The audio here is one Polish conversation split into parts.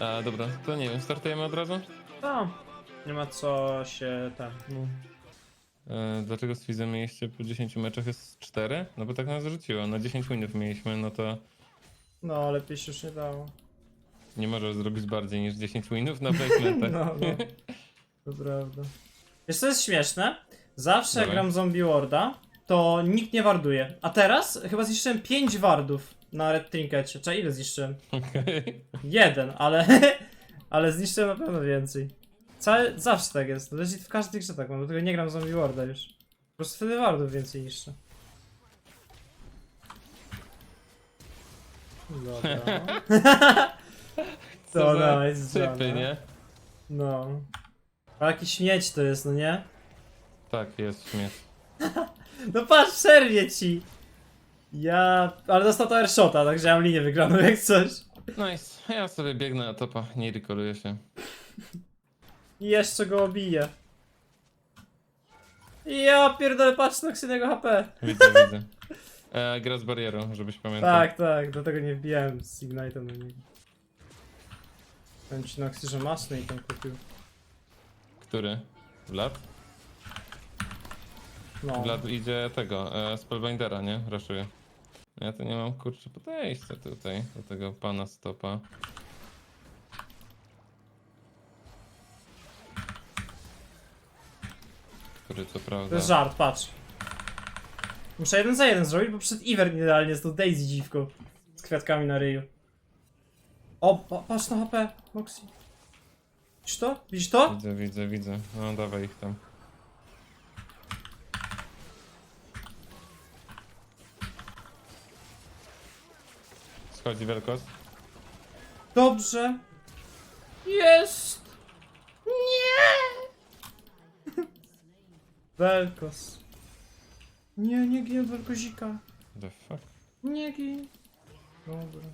A, dobra, to nie wiem, startujemy od razu? No, nie ma co się tam. No. E, dlaczego z Fizem mieliście po 10 meczach jest 4? No bo tak nas rzuciło, na 10 winów mieliśmy, no to no, lepiej się już nie dało. nie możesz zrobić bardziej niż 10 winów na placementach. No, no. To prawda. Wiesz co jest śmieszne? Zawsze jak Dawaj. gram Zombie Warda, to nikt nie warduje. A teraz chyba zniszczyłem 5 wardów na Red Trinkecie. Czy ile zniszczyłem? Okej. Jeden, ale, ale zniszczyłem na pewno więcej. Całe, zawsze tak jest. Legit w każdej grze tak mam, dlatego nie gram Zombie Warda już. Po prostu wtedy wardów więcej niszczę. Dobra. Co To za nice, Zana. nie? No. A jaki śmieć to jest, no nie? Tak, jest śmiech. No patrz, przerwie ci! Ja... Ale dostał to airshota, także ja mam linię wygraną jak coś. Nice, ja sobie biegnę na topa, nie rekoruję się. I jeszcze go obiję. Ja pierdolę, patrz na Ksynego HP. Widzę, widzę. E, gra z barierą, żebyś pamiętał. Tak, tak, dlatego nie wbijałem z Ignite'em na niego. Powiem ci Noxy, że masny i tam kupił. Który? Vlad? No. Vlad idzie tego, e, Spellbindera, nie? Raszuje. Ja to nie mam kurczę podejścia tutaj, do tego pana stopa. Który co To prawda... jest żart, patrz. Muszę jeden za jeden zrobić, bo przed Iver idealnie z tą Daisy dziwką. Z kwiatkami na ryju. O, pa, patrz na HP, Moxie. Widzisz to? Widzisz to? Widzę, widzę, widzę. No dawaj ich tam. Schodzi wielkość. Dobrze. Jest! Nie! Welkos. Nie, nie gin Welkozika. The fuck? Nie gin. Dobra.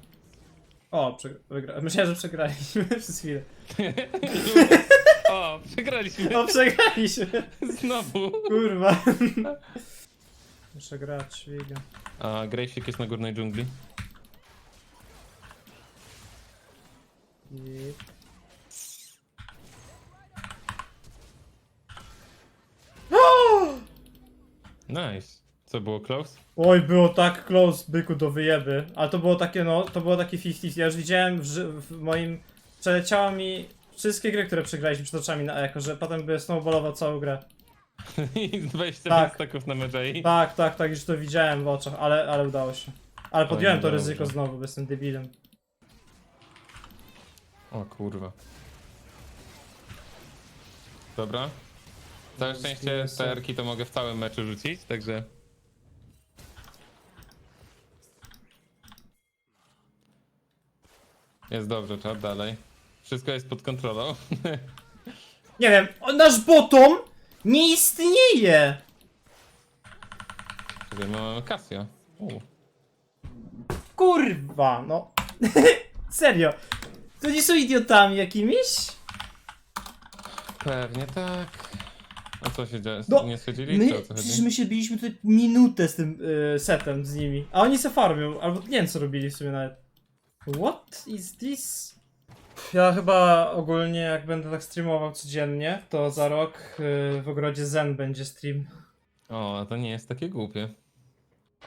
O, wygra- myślałem, że przegraliśmy przez chwilę. o, przegraliśmy O, przegraliśmy. znowu. Kurwa. Muszę grać, świga. A Grejsik jest na górnej dżungli. I... Nice. Co było close? Oj, było tak close, byku, do wyjeby. Ale to było takie, no, to było takie 50 Ja już widziałem w, ży- w moim... Przeleciało mi wszystkie gry, które przegraliśmy przed oczami na eko, że potem by snowballował całą grę. I 25 Tak. staków na Medjay. Tak, tak, tak, już to widziałem w oczach, ale, ale udało się. Ale podjąłem to ryzyko znowu, bo jestem debilem. O kurwa. Dobra. Całe szczęście erki to mogę w całym meczu rzucić, także... Jest dobrze, czat, dalej. Wszystko jest pod kontrolą. Nie wiem, o, nasz bottom nie istnieje! My mamy Casio. U. Kurwa, no. Serio. To nie są idiotami jakimiś? Pewnie tak. A co się dzieje? No, Nie schodzili? My, Czy o co przecież chodzi? my się biliśmy tutaj minutę z tym y, setem z nimi, a oni se farmią, albo nie wiem co robili w sumie nawet. What is this? Ja chyba ogólnie jak będę tak streamował codziennie, to za rok y, w ogrodzie Zen będzie stream. O, a to nie jest takie głupie.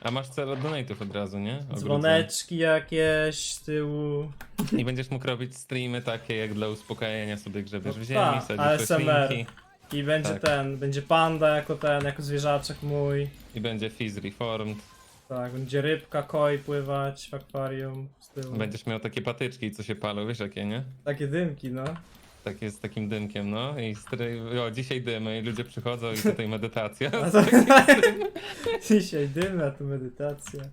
A masz cel od donate'ów od razu, nie? Ogródce. Dzwoneczki jakieś z tyłu. I będziesz mógł robić streamy takie jak dla uspokajania sobie grzebiesz No w ziemi, sadzisz ASMR. roślinki I będzie Tak. ten, będzie panda jako ten, jako zwierzaczek mój. i będzie Fizz Reformed. Tak, będzie rybka koi pływać w akwarium z tyłu. Będziesz miał takie patyczki, co się palą, wiesz jakie, nie? Takie dymki, no. Takie z takim dymkiem, no. I stry... o, dzisiaj dymy i ludzie przychodzą i tutaj medytacja. A to... Dzisiaj dym, a tu medytacja.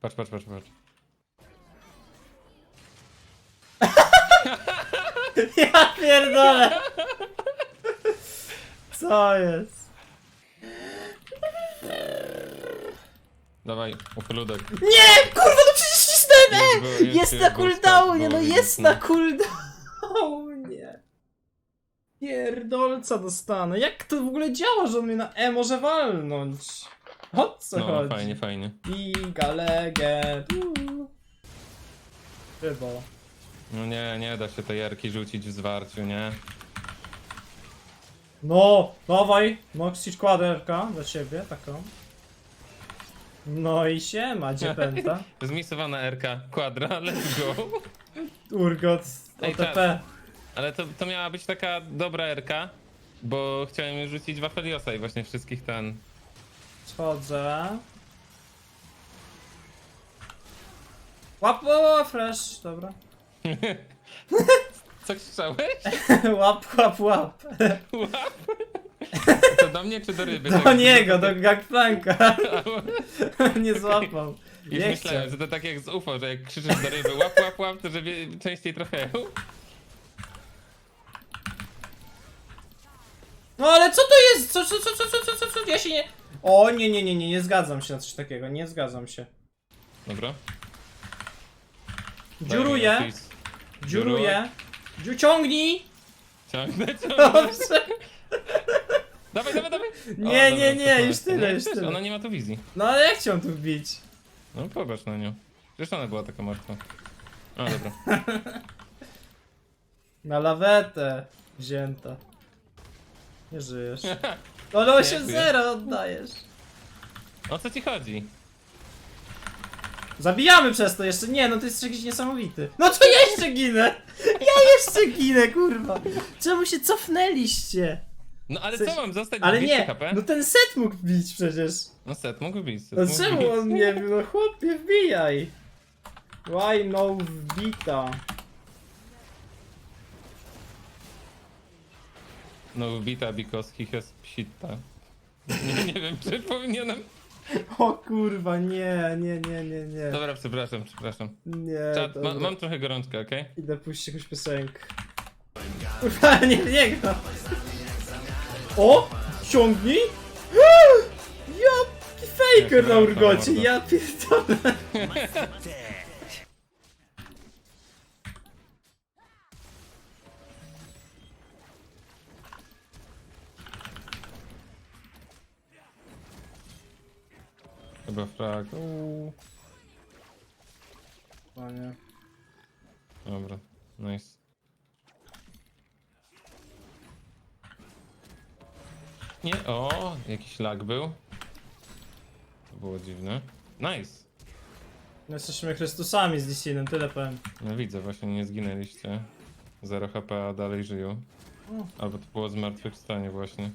Patrz, patrz, patrz, patrz. Ja pierdolę! Co jest? Dawaj, uchyludek. Nie! Kurwa, no przecież cisnąłem! Już było- już- Jest na cooldownie, no było jest widać, na cooldownie. Pierdolca dostanę. Jak to w ogóle działa, że on mnie na E może walnąć? O co No, chodzi? fajnie, fajnie. Giga Legend. uuu. Chyba. No nie, nie da się tej jarki rzucić w zwarciu, nie? No, dawaj, Noxić kładerka dla ciebie, taką. No i siema, gdzie pęta? Zmisowana RK, kwadra, let's go. Urgot, Ej, OTP. Ale to, to miała być taka dobra RK, bo chciałem rzucić Wafeliosa i właśnie wszystkich ten... Schodzę. Łap, łap, fresh, dobra. Co krzyczałeś? łap, łap, łap. Łap? To do mnie czy do ryby? Do Tak. niego, do gangplanka. Nie złapał. Już Nie myślałem, że to tak jak z UFO, że jak krzyczysz do ryby łap, łap, łap, to żeby częściej trafiają. No ale co to jest? Co, co, co, co, co, co, co, co? Ja się nie... O, nie, nie, nie, nie, nie zgadzam się na coś takiego, nie zgadzam się. Dobra. Dziuruję, dziuruję. Dziu, ciągnij! Ciągnę, ciągnę. Dobrze. Dawaj, dawaj, dawaj. Nie, nie, nie, już tyle, już tyle. Ona nie ma tu wizji. No ale jak chciał tu wbić? No popatrz na nią. Przecież ona była taka martwa. O, dobra. Na lawetę wzięta. Nie żyjesz. No ale 8-0 oddajesz. O co ci chodzi? Zabijamy przez to jeszcze. Nie, no to jest jakiś niesamowity. No to ja jeszcze ginę! Ja jeszcze ginę, kurwa! Czemu się cofnęliście? No ale Coś- co mam zostać Ale 200 nie, HP? no ten set mógł bić przecież. No set mógł być. Set No mógł czemu bić. on nie bił? No chłopie, wbijaj. Why no wbita? No wbita because he has psita. Nie, nie wiem, czy powinienem... O kurwa, nie, nie, nie, nie, nie. Dobra, przepraszam, przepraszam. Nie, Czat, ma, dobra. mam trochę gorączkę, okej? Idę puścić jakąś piosenkę. Kurwa, nie w niego. O! Ciągnij! Jaki faker na urgocie, ja pierdolę. Chyba frag. Uuu. Panie. Dobra, nice. Nie, o, jakiś lag był. To było dziwne. Nice. My jesteśmy Chrystusami z Lisinem, tyle powiem. No widzę, właśnie nie zginęliście. 0 HP, a dalej żyją. O. Albo to było zmartwychwstanie właśnie.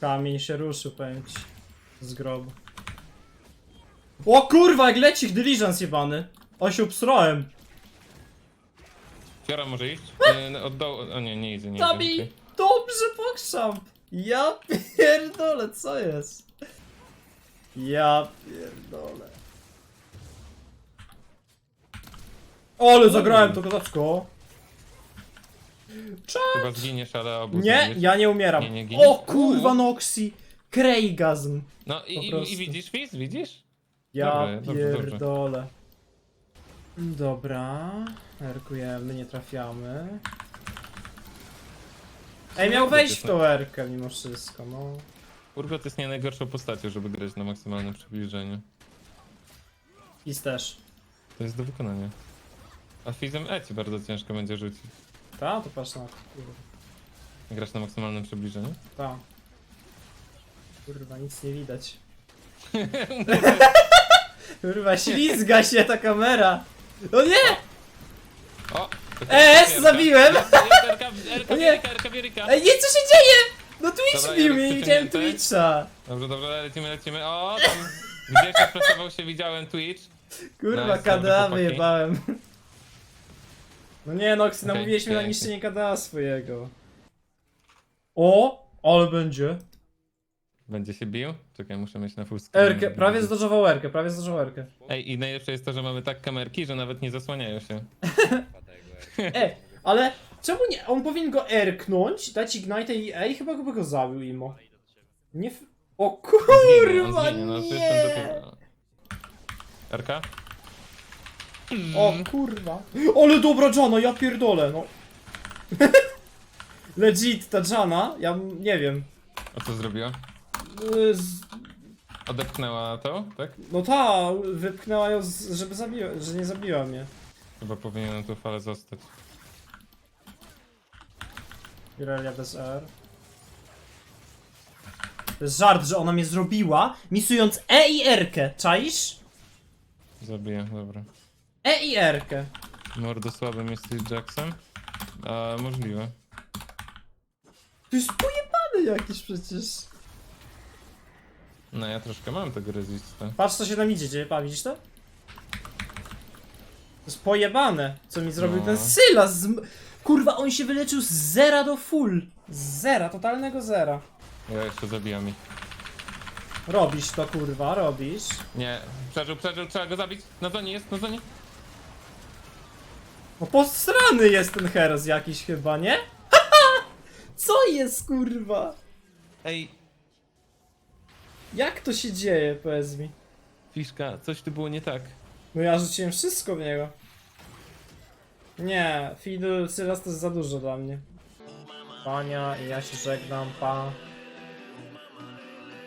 Kamień się ruszył, powiem ci. Z grobu. O kurwa, jak leci dyliżans jebany. O się obsrałem. Fiora może iść? Nie, no, od dołu, o nie, nie idzie, nie idzie. okej. Dobrze, pokrzam! Ja pierdolę, co jest? Ja pierdolę. Ale zagrałem to kozacko. Cza- Chyba zginiesz, ale Nie, ja nie umieram. Nie, nie o kurwa. Noxi. Krejgazm. No i, Po i, prostu. i widzisz, Fizz, widzisz? Ja Dobre, dobrze, dobrze. pierdolę. Dobra. Erkujemy, nie trafiamy. Ej, miał wejść w tą erkę mimo wszystko, no. Urgot jest nie najgorszą postacią, żeby grać na maksymalnym przybliżeniu. Fizz też. To jest do wykonania. A Fizzem E ci bardzo ciężko będzie rzucić. Ta, to patrz na to. Kurwa. Grasz na maksymalnym przybliżeniu? Ta. Kurwa, nic nie widać. Kurwa, ślizga się ta kamera. O nie! O! ES, zabiłem! O nie. Ej, nie, co się dzieje? No Twitch Dobra, bił Jarek mnie, nie widziałem. Twitcha. Dobrze, dobrze, lecimy, lecimy. O, tam gdzieś rozprasował się, widziałem Twitch. Kurwa, Nice, KDA chłopaki. wyjebałem. No nie, Noxy, Okej, namówiliśmy na niszczenie KDA swojego. O, ale będzie. Będzie się bił? Czekaj, muszę mieć na full screen. Erkę, prawie zdążował Erkę, prawie zdążował Erkę. Ej, i najlepsze jest to, że mamy tak kamerki, że nawet nie zasłaniają się. E, ale czemu nie? On powinien go erknąć, dać Ignite i ej, chyba go, go zabił imo. Nie f... O kurwa, zginie, no przecież nie! ten do tyłu. Erka? O kurwa. Ale dobra Jana, ja pierdolę, no. Legit, ta Jana, ja m- nie wiem. A co zrobiła? Y, Z, Odepchnęła to, tak? no ta, wypchnęła ją, z, żeby zabiła, że nie zabiła mnie. Chyba powinienem tu falę zostać. Irelia bez R. To jest żart, że ona mnie zrobiła, misując E i R-kę. Czaisz? Zabiję, dobra. E i R-kę. Mordo słabym jesteś Jacksem? A, możliwe. To jest pojebany jakiś przecież. No ja troszkę mam tego resista. Patrz co się nam idzie, dzieje, pa, widzisz to? To jest pojebane, co mi zrobił No. ten Sylas. z- Kurwa, on się wyleczył z zera do full. Z zera, totalnego zera. Ja jeszcze zabijam ich. Robisz to, kurwa, robisz. Nie, przeżył, przeżył, trzeba go zabić. Na zonie jest, na zonie. No postrany jest ten Heros jakiś chyba, nie? Co jest, kurwa? Ej, Jak to się dzieje, powiedz mi? Fiszka, coś tu było nie tak. No ja rzuciłem wszystko w niego. Nie, Fidel Sylas to jest za dużo dla mnie. Pania i ja się żegnam, pa.